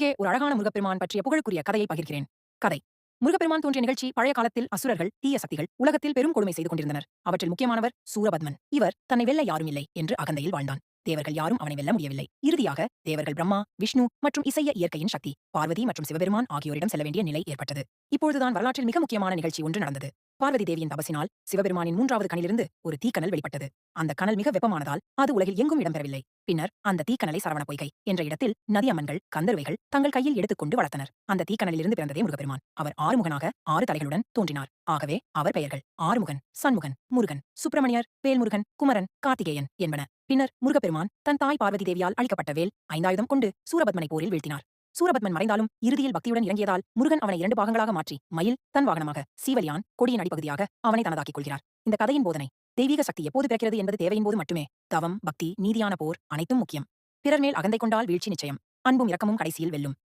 இங்கே ஒரு அழகான முருகப்பெருமான் பற்றிய புகழுக்குரிய கதையை பகிர்கிறேன். கதை. முருகப்பெருமான் தோன்றிய நிகழ்ச்சி பழைய காலத்தில் அசுரர்கள் தீய சக்திகள் உலகத்தில் பெரும் கொடுமை செய்து கொண்டிருந்தனர். அவற்றில் முக்கியமானவர் சூரபத்மன். இவர் தன்னை வெல்ல யாரும் இல்லை என்று அகந்தையில் வாழ்ந்தான். தேவர்கள் யாரும் அவனை வெல்ல முடியவில்லை. இறுதியாக தேவர்கள் பிரம்மா விஷ்ணு மற்றும் இசைய இயற்கையின் சக்தி பார்வதி மற்றும் சிவபெருமான் ஆகியோரிடம் செல்ல வேண்டிய நிலை ஏற்பட்டது. இப்பொழுதுதான் வரலாற்றில் மிக முக்கியமான நிகழ்ச்சி ஒன்று நடந்தது. பார்வதி தேவியின் தபசினால் சிவபெருமானின் மூன்றாவது கணிலிருந்து ஒரு தீக்கணல் வெளிப்பட்டது. அந்த கனல் மிக வெப்பமானதால் அது உலகில் எங்கும் இடம்பெறவில்லை பின்னர் அந்த தீக்கணலை சரவண பொய்கை என்ற இடத்தில் நதி அம்மன்கள் கந்தர்வைகள் தங்கள் கையில் எடுத்துக்கொண்டு வளர்த்தனர். அந்த தீக்கணலிலிருந்து பிறந்ததே முருகப்பெருமான். அவர் ஆறுமுகனாக ஆறு தலைகளுடன் தோன்றினார். ஆகவே அவர் பெயர்கள் ஆறுமுகன் சண்முகன் முருகன் சுப்பிரமணியர் வேல்முருகன் குமரன் கார்த்திகேயன் என்பன. பின்னர் முருகப்பெருமான் தன் தாய் பார்வதி தேவியால் அளிக்கப்பட்ட வேல் ஐந்தாயுதம் கொண்டு சூரபத்மனை போரில் வீழ்த்தினார். சூரபத்மன் மறைந்தாலும் இறுதியில் பக்தியுடன் இறங்கியதால் முருகன் அவனை இரண்டு பாகங்களாக மாற்றி மயில் தன் வாகனமாக சீவலியான் கொடியின் அடிப்பகுதியாக அவனை தனதாக்கிக் கொள்கிறார். இந்த கதையின் போதனை தெய்வீக சக்தி எப்போது பிறக்கிறது என்பது தேவையின் போது மட்டுமே. தவம் பக்தி நீதியான போர் அனைத்தும் முக்கியம். பிறர் மேல் அகந்தை கொண்டால் வீழ்ச்சி நிச்சயம். அன்பும் இரக்கமும் கடைசியில் வெல்லும்.